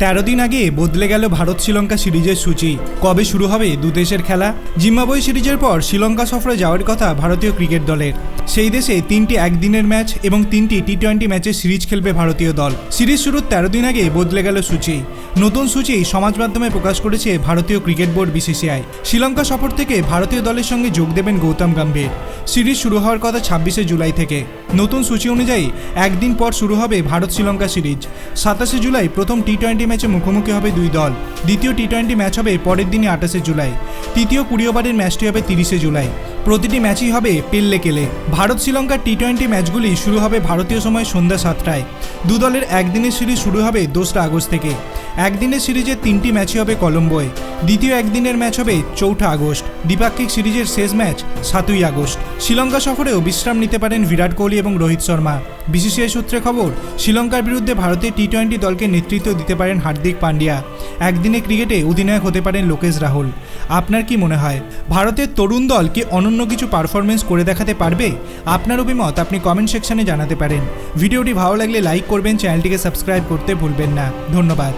তেরো দিন আগে বদলে গেল ভারত শ্রীলঙ্কা সিরিজের সূচি। কবে শুরু হবে দু দেশের খেলা? জিম্বাবুয়ে সিরিজের পর শ্রীলঙ্কা সফরে যাওয়ার কথা ভারতীয় ক্রিকেট দলের। সেই দেশে তিনটি একদিনের ম্যাচ এবং তিনটি টি টোয়েন্টি ম্যাচের সিরিজ খেলবে ভারতীয় দল। সিরিজ শুরুর তেরো দিন আগে বদলে গেল সূচি। নতুন সূচি সমাজ মাধ্যমে প্রকাশ করেছে ভারতীয় ক্রিকেট বোর্ড বিসিসিআই। শ্রীলঙ্কা সফর থেকে ভারতীয় দলের সঙ্গে যোগ দেবেন গৌতম গম্ভীর। সিরিজ শুরু হওয়ার কথা ছাব্বিশে জুলাই থেকে। নতুন সূচি অনুযায়ী একদিন পর শুরু হবে ভারত শ্রীলঙ্কা সিরিজ। সাতাশে জুলাই প্রথম টি টোয়েন্টি ম্যাচে মুখোমুখি হবে দুই দল। দ্বিতীয় টি টোয়েন্টি ম্যাচ হবে পরের দিনই আঠাশে জুলাই। তৃতীয় কুড়ি ওভারের ম্যাচটি হবে তিরিশে জুলাই। প্রতিটি ম্যাচই হবে পেল্লে কেলে। ভারত শ্রীলঙ্কার টি টোয়েন্টি ম্যাচগুলি শুরু হবে ভারতীয় সময় সন্ধ্যা সাতটায়। দু দলের একদিনের সিরিজ শুরু হবে দোসরা আগস্ট থেকে। একদিনের সিরিজের তিনটি ম্যাচই হবে কলম্বোয়। দ্বিতীয় একদিনের ম্যাচ হবে চৌঠা আগস্ট। দ্বিপাক্ষিক সিরিজের শেষ ম্যাচ সাতই আগস্ট। শ্রীলঙ্কা সফরেও বিশ্রাম নিতে পারেন বিরাট কোহলি এবং রোহিত শর্মা। বিসিসিআই সূত্রে খবর, শ্রীলঙ্কার বিরুদ্ধে ভারতের টি টোয়েন্টি দলকে নেতৃত্ব দিতে পারেন হার্দিক পান্ডিয়া। একদিনে ক্রিকেটে অধিনায়ক হতে পারেন লোকেশ রাহুল। আপনার কি মনে হয়, ভারতের তরুণ দল কি অনন্য কিছু পারফরমেন্স করে দেখাতে পারবে? আপনার অভিমত আপনি কমেন্ট সেকশনে জানাতে পারেন। ভিডিওটি ভালো লাগলে লাইক করবেন, চ্যানেলটিকে সাবস্ক্রাইব করতে ভুলবেন না। ধন্যবাদ।